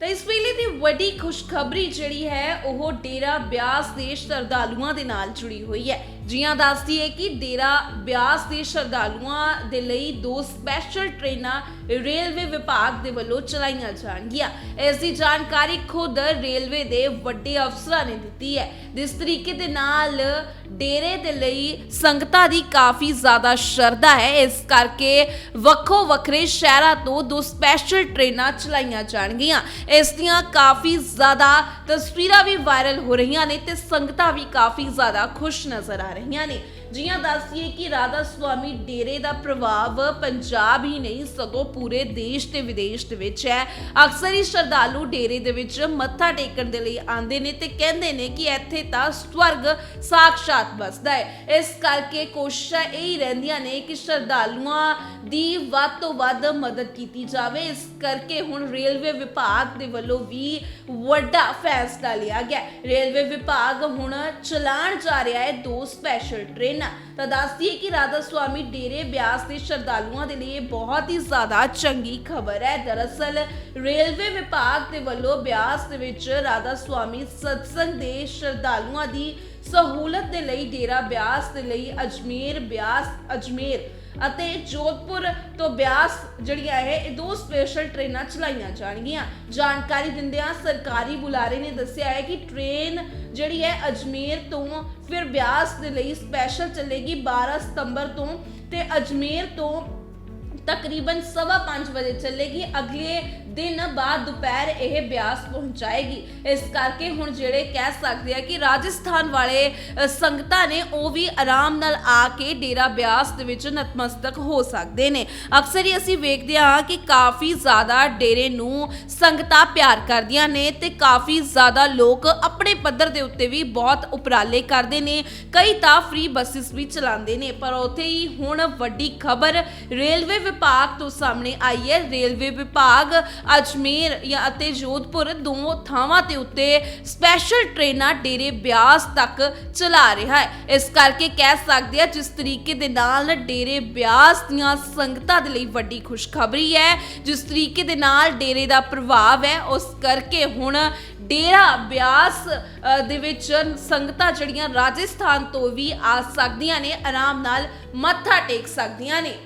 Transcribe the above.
ਤਾਂ ਇਸ ਵੇਲੇ ਦੀ ਵੱਡੀ ਖੁਸ਼ਖਬਰੀ ਜਿਹੜੀ ਹੈ, ਉਹ ਡੇਰਾ ਬਿਆਸ ਦੇ ਸ਼ਰਧਾਲੂਆਂ ਦੇ ਨਾਲ ਜੁੜੀ ਹੋਈ ਹੈ। ਜੀਆਂ ਦੱਸਦੀ ਹੈ ਕਿ ਡੇਰਾ ਬਿਆਸ ਦੇ ਸ਼ਰਧਾਲੂਆਂ ਦੇ ਲਈ ਦੋ ਸਪੈਸ਼ਲ ਟ੍ਰੇਨਾਂ ਰੇਲਵੇ ਵਿਭਾਗ ਦੇ ਵੱਲੋਂ ਚਲਾਈਆਂ ਜਾਣਗੀਆਂ। ਇਸ ਦੀ ਜਾਣਕਾਰੀ ਖੁਦ ਰੇਲਵੇ ਦੇ ਵੱਡੇ ਅਫਸਰਾਂ ਨੇ ਦਿੱਤੀ ਹੈ। ਜਿਸ ਤਰੀਕੇ ਦੇ ਨਾਲ ਡੇਰੇ ਦੇ ਲਈ ਸੰਗਤਾਂ ਦੀ ਕਾਫੀ ਜ਼ਿਆਦਾ ਸ਼ਰਧਾ ਹੈ। ਇਸ ਕਰਕੇ ਵੱਖੋ ਵੱਖਰੇ ਸ਼ਹਿਰਾਂ ਤੋਂ ਦੋ ਸਪੈਸ਼ਲ ਟ੍ਰੇਨਾਂ ਚਲਾਈਆਂ ਜਾਣਗੀਆਂ। ਇਸ ਦੀਆਂ ਕਾਫੀ ਜ਼ਿਆਦਾ ਤਸਵੀਰਾਂ ਵੀ ਵਾਇਰਲ ਹੋ ਰਹੀਆਂ ਨੇ ਤੇ ਸੰਗਤਾਂ ਵੀ ਕਾਫੀ ਜ਼ਿਆਦਾ ਖੁਸ਼ ਨਜ਼ਰ ਆ ਰਹੀਆਂ ਨੇ। ਜੀਆਂ ਦੱਸਦੀਏ ਕਿ ਰਾਧਾ ਸੁਆਮੀ ਡੇਰੇ ਦਾ ਪ੍ਰਭਾਵ ਪੰਜਾਬ ਹੀ ਨਹੀਂ, ਸਗੋਂ ਪੂਰੇ ਦੇਸ਼ ਤੇ ਵਿਦੇਸ਼ ਦੇ ਵਿੱਚ ਹੈ। ਅਕਸਰ ਹੀ ਸ਼ਰਧਾਲੂ ਡੇਰੇ ਦੇ ਵਿੱਚ ਮੱਥਾ ਟੇਕਣ ਦੇ ਲਈ ਆਉਂਦੇ ਨੇ ਤੇ ਕਹਿੰਦੇ ਨੇ ਕਿ ਇੱਥੇ ਤਾਂ ਸਵਰਗ ਸਾਖਸ਼ਾਤ ਵਸਦਾ ਹੈ। ਇਸ ਕਰਕੇ ਕੋਸ਼ਿਸ਼ਾਂ ਇਹ ਹੀ ਰਹਿੰਦੀਆਂ ਨੇ ਕਿ ਸ਼ਰਧਾਲੂਆਂ ਦੀ ਵੱਧ ਤੋਂ ਵੱਧ ਮਦਦ ਕੀਤੀ ਜਾਵੇ। ਇਸ ਕਰਕੇ ਹੁਣ ਰੇਲਵੇ ਵਿਭਾਗ ਦੇ ਵੱਲੋਂ ਵੀ ਵੱਡਾ ਫੈਸਲਾ ਲਿਆ ਗਿਆ। ਰੇਲਵੇ ਵਿਭਾਗ ਹੁਣ ਚਲਾਣ ਜਾ ਰਿਹਾ ਹੈ ਦੋ ਸਪੈਸ਼ਲ ਟ੍ਰੇਨਾਂ ਤਾਂ ਦੱਸਦੀ ਕਿ ਰਾਧਾ ਸੁਆਮੀ ਡੇਰੇ ਬਿਆਸ ਦੇ ਸ਼ਰਧਾਲੂਆਂ ਦੇ ਲਈ ਬਹੁਤ ਹੀ ਜ਼ਿਆਦਾ ਚੰਗੀ ਖਬਰ ਹੈ। ਦਰਅਸਲ ਰੇਲਵੇ ਵਿਭਾਗ ਦੇ ਵੱਲੋਂ ਬਿਆਸ ਦੇ ਵਿੱਚ ਰਾਧਾ ਸੁਆਮੀ ਸਤਸੰਗ ਦੇ ਸ਼ਰਧਾਲੂਆਂ ਦੀ ਸਹੂਲਤ ਦੇ ਲਈ ਡੇਰਾ ਬਿਆਸ ਦੇ ਲਈ ਅਜਮੇਰ ਬਿਆਸ, ਅਜਮੇਰ ਅਤੇ ਜੋਧਪੁਰ ਤੋਂ ਬਿਆਸ ਜਿਹੜੀਆਂ ਹੈ ਇਹ ਦੋ ਸਪੈਸ਼ਲ ਟ੍ਰੇਨਾਂ ਚਲਾਈਆਂ ਜਾਣਗੀਆਂ। ਜਾਣਕਾਰੀ ਦਿੰਦਿਆਂ ਸਰਕਾਰੀ ਬੁਲਾਰੇ ਨੇ ਦੱਸਿਆ ਹੈ ਕਿ ਟ੍ਰੇਨ ਜਿਹੜੀ ਹੈ ਅਜਮੇਰ ਤੋਂ ਫਿਰ ਬਿਆਸ ਦੇ ਲਈ ਸਪੈਸ਼ਲ ਚੱਲੇਗੀ 12 ਸਤੰਬਰ ਤੋਂ ਤੇ ਅਜਮੇਰ ਤੋਂ ਤਕਰੀਬਨ 5:30 ਵਜੇ ਚੱਲੇਗੀ। ਅਗਲੇ ਦਿਨ ਬਾਅਦ ਦੁਪਹਿਰ ਇਹ ਬਿਆਸ ਪਹੁੰਚਾਏਗੀ। ਇਸ ਕਰਕੇ ਹੁਣ ਜਿਹੜੇ ਕਹਿ ਸਕਦੇ ਆ ਕਿ ਰਾਜਸਥਾਨ ਵਾਲੇ ਸੰਗਤਾਂ ਨੇ ਉਹ ਵੀ ਆਰਾਮ ਨਾਲ ਆ ਕੇ ਡੇਰਾ ਬਿਆਸ ਦੇ ਵਿੱਚ ਨਤਮਸਤਕ ਹੋ ਸਕਦੇ ਨੇ। ਅਕਸਰ ਹੀ ਅਸੀਂ ਵੇਖਦੇ ਹਾਂ ਕਿ ਕਾਫੀ ਜ਼ਿਆਦਾ ਡੇਰੇ ਨੂੰ ਸੰਗਤਾਂ ਪਿਆਰ ਕਰਦੀਆਂ ਨੇ ਤੇ ਕਾਫੀ ਜ਼ਿਆਦਾ ਲੋਕ ਆਪਣੇ ਪੱਧਰ ਦੇ ਉੱਤੇ ਵੀ ਬਹੁਤ ਉਪਰਾਲੇ ਕਰਦੇ ਨੇ। ਕਈ ਤਾਂ ਫ੍ਰੀ ਬੱਸਿਸ ਵੀ ਚਲਾਉਂਦੇ ਨੇ, ਪਰ ਉੱਥੇ ਹੀ ਹੁਣ ਵੱਡੀ ਖਬਰ ਰੇਲਵੇ ਵਿਭਾਗ ਤੋਂ ਸਾਹਮਣੇ ਆਈ ਹੈ। ਰੇਲਵੇ ਵਿਭਾਗ ਅਜਮੇਰ ਜਾਂ ਅਤੇ ਜੋਧਪੁਰ ਦੋ ਥਾਵਾਂ ਤੇ ਉੱਤੇ ਸਪੈਸ਼ਲ ਟ੍ਰੇਨਾਂ ਡੇਰੇ ਬਿਆਸ ਤੱਕ ਚਲਾ ਰਿਹਾ ਹੈ। ਇਸ ਕਰਕੇ ਕਹਿ ਸਕਦੇ ਆ ਜਿਸ ਤਰੀਕੇ ਦੇ ਨਾਲ ਡੇਰੇ ਬਿਆਸ ਦੀਆਂ ਸੰਗਤਾਂ ਦੇ ਲਈ ਵੱਡੀ ਖੁਸ਼ਖਬਰੀ ਹੈ, ਜਿਸ ਤਰੀਕੇ ਦੇ ਨਾਲ ਡੇਰੇ ਦਾ ਪ੍ਰਭਾਵ ਹੈ, ਉਸ ਕਰਕੇ ਹੁਣ ਡੇਰਾ ਬਿਆਸ ਦੇ ਵਿੱਚ ਸੰਗਤਾਂ ਜਿਹੜੀਆਂ ਰਾਜਸਥਾਨ ਤੋਂ ਵੀ ਆ ਸਕਦੀਆਂ ਨੇ, ਆਰਾਮ ਨਾਲ ਮੱਥਾ ਟੇਕ ਸਕਦੀਆਂ ਨੇ।